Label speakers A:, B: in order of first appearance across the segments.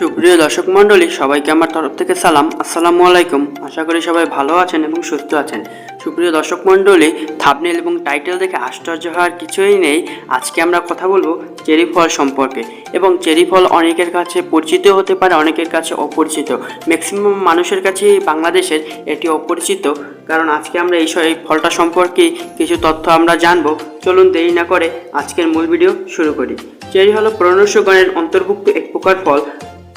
A: সুপ্রিয় দর্শক মণ্ডলী, সবাইকে আমার তরফ থেকে সালাম। আসসালামু আলাইকুম। আশা করি সবাই ভালো আছেন এবং সুস্থ আছেন। সুপ্রিয় দর্শক মণ্ডলী থাবনেল এবং টাইটেল দেখে আশ্চর্য হওয়ার কিছুই নেই। আজকে আমরা কথা বলব চেরি ফল সম্পর্কে। এবং চেরি ফল অনেকের কাছে পরিচিত হতে পারে, অনেকের কাছে অপরিচিত। ম্যাক্সিমাম মানুষের কাছে বাংলাদেশের এটি অপরিচিত। কারণ আজকে আমরা এই এই ফলটা সম্পর্কে কিছু তথ্য আমরা জানব। চলুন দেরি না করে আজকের মূল ভিডিও শুরু করি। চেরি হলো প্রণস্যগণের অন্তর্ভুক্ত এক প্রকার ফল।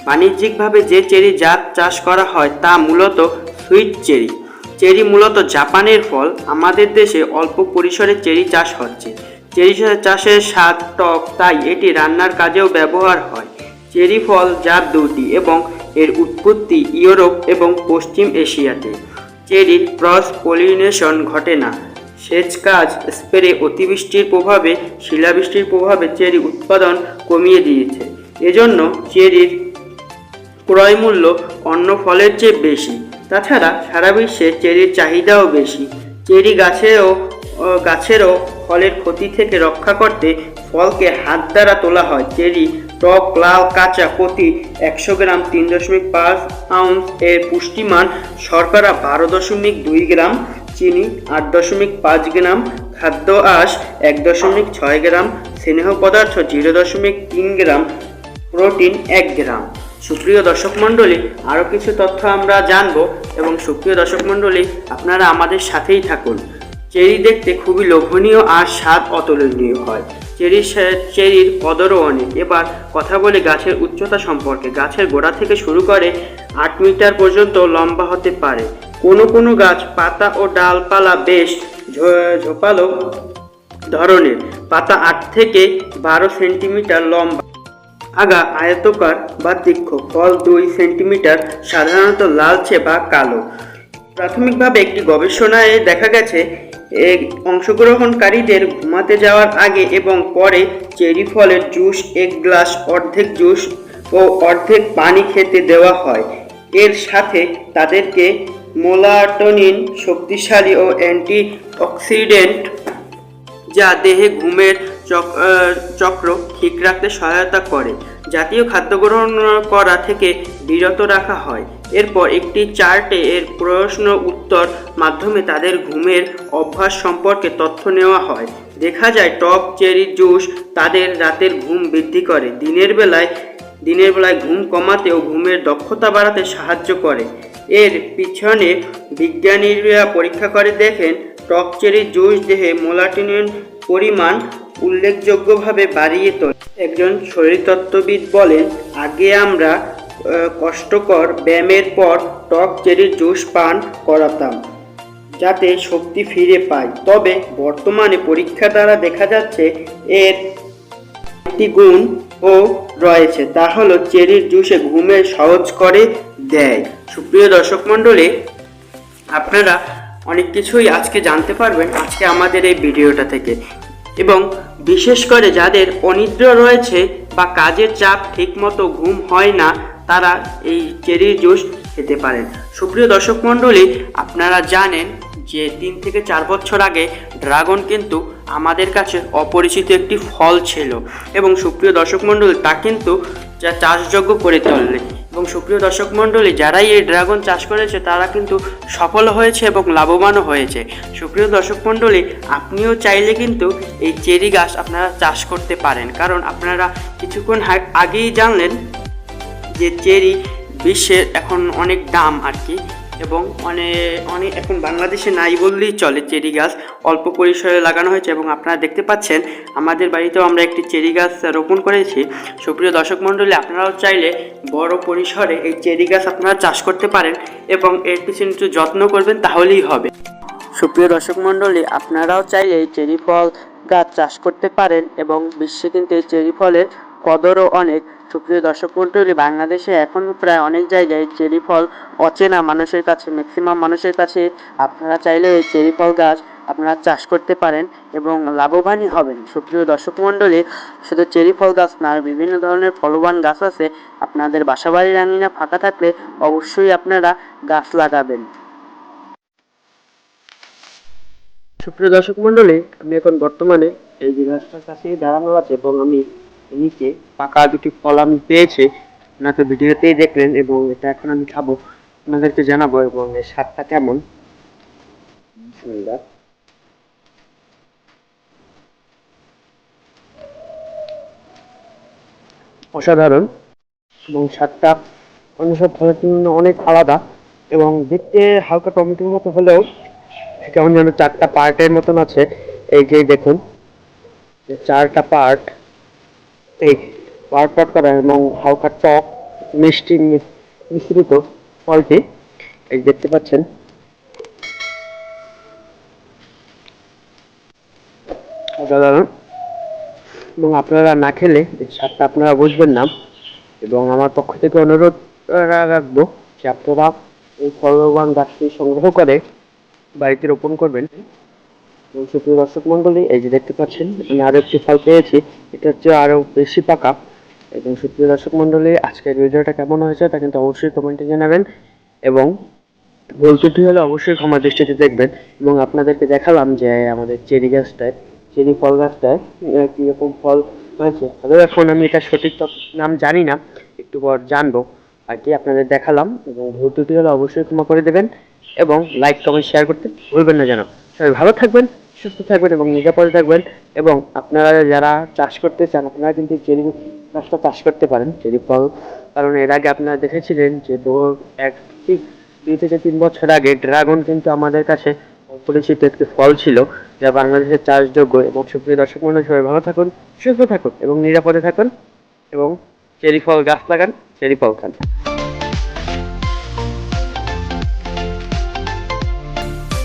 A: বাণিজ্যিকভাবে যে চেরি জাত চাষ করা হয় তা মূলত সুইট চেরি। চেরি মূলত জাপানের ফল। আমাদের দেশে অল্প পরিসরে চেরি চাষ হচ্ছে। চেরি চাষের স্বাদ, টক, তাই এটি রান্নার কাজেও ব্যবহার হয়। চেরি ফল জাত দুটি এবং এর উৎপত্তি ইউরোপ এবং পশ্চিম এশিয়াতে। চেরির ক্রস পলিনেশন ঘটে না। সেচ কাজ স্প্রে অতিবৃষ্টির প্রভাবে, শিলাবৃষ্টির প্রভাবে চেরি উৎপাদন কমিয়ে দিয়েছে। এজন্য চেরির ক্রয় মূল্য অন্য ফলের চেয়ে বেশি। তাছাড়া সারা বিশ্বে চেরির চাহিদাও বেশি। চেরি গাছেও গাছেরও ফলের ক্ষতি থেকে রক্ষা করতে ফলকে হাত দ্বারা তোলা হয়। চেরি, টক, লাল, কাঁচা, প্রতি একশো গ্রাম তিন দশমিক পাঁচ আউন্স এর পুষ্টিমান শর্করা বারো দশমিক দুই গ্রাম, চিনি আট দশমিক পাঁচ গ্রাম, খাদ্য আঁশ এক দশমিক ছয় গ্রাম, স্নেহ পদার্থ জিরো দশমিক তিন গ্রাম, প্রোটিন এক গ্রাম। সুপ্রিয় দর্শক মণ্ডলী আরও কিছু তথ্য আমরা জানব এবং সুপ্রিয় দর্শক মণ্ডলী, আপনারা আমাদের সাথেই থাকুন। চেরি দেখতে খুবই লোভনীয় আর স্বাদ অতুলনীয় হয়। চেরি চেরির কদরও অনেক এবার কথা বলে গাছের উচ্চতা সম্পর্কে। গাছের গোড়া থেকে শুরু করে আট মিটার পর্যন্ত লম্বা হতে পারে। কোনো কোনো গাছ পাতা ও ডালপালা বেশ ঝোপালো ধরনের। পাতা আট থেকে বারো সেন্টিমিটার লম্বা। আগা আয়তকার বা তীক্ষ্ণ ফল দুই সেন্টিমিটার, সাধারণত লালচে বা কালো। প্রাথমিকভাবে একটি গবেষণায় দেখা গেছে অংশগ্রহণকারীদের ঘুমাতে যাওয়ার আগে এবং পরে চেরি ফলের জুস, এক গ্লাস অর্ধেক জুস ও অর্ধেক পানি খেতে দেওয়া হয়। এর সাথে তাদেরকে মোলাটনিন শক্তিশালী ও অ্যান্টি অক্সিডেন্ট যা দেহে ঘুমের চক্র ঠিক রাখতে সহায়তা করে। জাতীয় খাদ্য গ্রহণ করা থেকে বিরত রাখা হয়। এরপর একটি চার্টে এর প্রশ্ন উত্তর মাধ্যমে তাদের ঘুমের অভ্যাস সম্পর্কে তথ্য নেওয়া হয়। দেখা যায় টক, চেরি, জুস তাদের রাতের ঘুম বৃদ্ধি করে। দিনের বেলায় দিনের বেলায় ঘুম কমাতে ও ঘুমের দক্ষতা বাড়াতে সাহায্য করে। এর পিছনে বিজ্ঞানীরা পরীক্ষা করে দেখেন, টক, চেরি, জুস দেহে মোলাটিনের পরিমাণ উল্লেখযোগ্যভাবে বাড়িয়ে তোলে। একজন শরীরতত্ত্ববিদ বলেন, আগে আমরা কষ্টকর ব্যায়ামের পর টক চেরির জুস পান করাতাম, যাতে শক্তি ফিরে পাই। তবে বর্তমানে পরীক্ষা দ্বারা দেখা যাচ্ছে, এর একটি গুণ ও রয়েছে, তা হলো চেরির জুসে ঘুমের সহজ করে দেয়। সুপ্রিয় দর্শক মণ্ডলী, আপনারা অনেক কিছুই আজকে জানতে পারবেন আজকে আমাদের এই ভিডিওটা থেকে। এবং বিশেষ করে যাদের অনিদ্রা রয়েছে বা কাজের চাপ ঠিকমতো ঘুম হয় না, তারা এই চেরির জুস খেতে পারেন। সুপ্রিয় দর্শক মণ্ডলী, আপনারা জানেন যে তিন থেকে চার বছর আগে ড্রাগন কিন্তু আমাদের কাছে অপরিচিত একটি ফল ছিল এবং সুপ্রিয় দর্শক মণ্ডলী, তা কিন্তু যা চাষযোগ্য করে তোলে। এবং সুপ্রিয় দর্শক মণ্ডলী, যারাই এই ড্রাগন চাষ করেছে, তারা কিন্তু সফল হয়েছে এবং লাভবানও হয়েছে। সুপ্রিয় দর্শক মণ্ডলী, আপনিও চাইলে কিন্তু এই চেরি গাছ আপনারা চাষ করতে পারেন। কারণ আপনারা কিছুক্ষণ আগেই জানলেন যে চেরি বিশ্বের এখন অনেক দাম আর কি। এবং অনেক অনেক এখন বাংলাদেশে নাই বললেই চলে চেরি গাছ। অল্প পরিসরে লাগানো হয়েছে এবং আপনারা দেখতে পাচ্ছেন, আমাদের বাড়িতেও আমরা একটি চেরি গাছ রোপণ করেছি। সুপ্রিয় দর্শক মণ্ডলী, আপনারাও চাইলে বড় পরিসরে এই চেরি গাছ আপনারা চাষ করতে পারেন এবং এর পিছনে একটু যত্ন করবেন, তাহলেই হবে। সুপ্রিয় দর্শক মণ্ডলী, আপনারাও চাইলে এই চেরি ফল গাছ চাষ করতে পারেন এবং বিশ্বে কিন্তু এই চেরি ফলের কদরও অনেক। সুপ্রিয় দর্শক মণ্ডলী, বাংলাদেশে এখন প্রায় অনেক জায়গায় চেরি ফল অচেনা মানুষের কাছে ম্যাক্সিমাম মানুষের কাছে আপনারা চাইলে এই চেরি ফল গাছ আপনারা চাষ করতে পারেন এবং লাভবানই হবেন। সুপ্রিয় দর্শক মণ্ডলী, শুধু চেরি ফল গাছ না বিভিন্ন ধরনের ফলবান গাছ আছে। আপনাদের বাসাবাড়ির আঙিনা ফাঁকা থাকলে অবশ্যই আপনারা গাছ লাগাবেন। সুপ্রিয় দর্শক মণ্ডলী, আমি এখন বর্তমানে এই যে গাছটার কাছেই দাঁড়ানো আছে এবং আমি নিচে পাকা দুটি ফল আমি পেয়েছি।
B: আপনারা তো ভিডিওতেই দেখলেন এবং এটা এখন আমি খাব। আপনাদেরকে জানাব এবং এর স্বাদটা কেমন। অসাধারণ। এবং স্বাদটা অন্য সব ফলের তুলনায় অনেক আলাদা এবং দেখতে হালকা টমেটোর মতো হলেও কেমন যেন চারটা পার্টের মতন আছে। এই যে দেখুন যে চারটা পার্ট পার্ট পার্ট করা এবং হালকা টক মিষ্টি মিশ্রিত ফলটি এই দেখতে পাচ্ছেন। অসাধারণ এবং আপনারা না খেলে স্বাদটা আপনারা বুঝবেন না। এবং আমার পক্ষ থেকে অনুরোধ রাখব যে আপনারা এই ফলবান গাছটি সংগ্রহ করে বাড়িতে রোপণ করবেন। সুপ্রিয় দর্শক মন্ডলী, এই যে দেখতে পাচ্ছেন, আমি আরও একটি ফল পেয়েছি। এটা হচ্ছে আরও বেশি পাকা। এবং সুপ্রিয় দর্শক মন্ডলী, আজকের ভিডিওটা কেমন হয়েছে তা কিন্তু অবশ্যই কমেন্টে জানাবেন। এবং ভুল হলে অবশ্যই ক্ষমা দৃষ্টিতে দেখবেন। এবং আপনাদেরকে দেখালাম যে আমাদের চেরি গাছটায়, চেরি ফল গাছটায় কীরকম ফল হয়েছে। তবে এখন আমি এটা সঠিক নাম জানি না, একটু পর জানব। আর কি আপনাদের দেখালাম, এবং ভুল ত্রুটি হলে অবশ্যই ক্ষমা করে দেবেন। এবং লাইক কমেন্ট শেয়ার করতে ভুলবেন না যেন। সবাই ভালো থাকবেন। সুস্থ থাকবেন এবং নিরাপদে থাকবেন এবং আপনারা যারা চাষ করতে চান, আপনারা কিন্তু চেরি গাছটা চাষ করতে পারেন চেরি ফল। কারণ এর আগে আপনারা দেখেছিলেন যে দু, এক, ঠিক দুই থেকে তিন বছর আগে ড্রাগন কিন্তু আমাদের কাছে পরিচিত একটি ফল ছিল, যা বাংলাদেশের চাষযোগ্য এবং সুপ্রিয় দর্শক মন্ডলী সবাই ভালো থাকুন, সুস্থ থাকুন এবং নিরাপদে থাকুন এবং চেরি ফল গাছ লাগান চেরি ফল খান।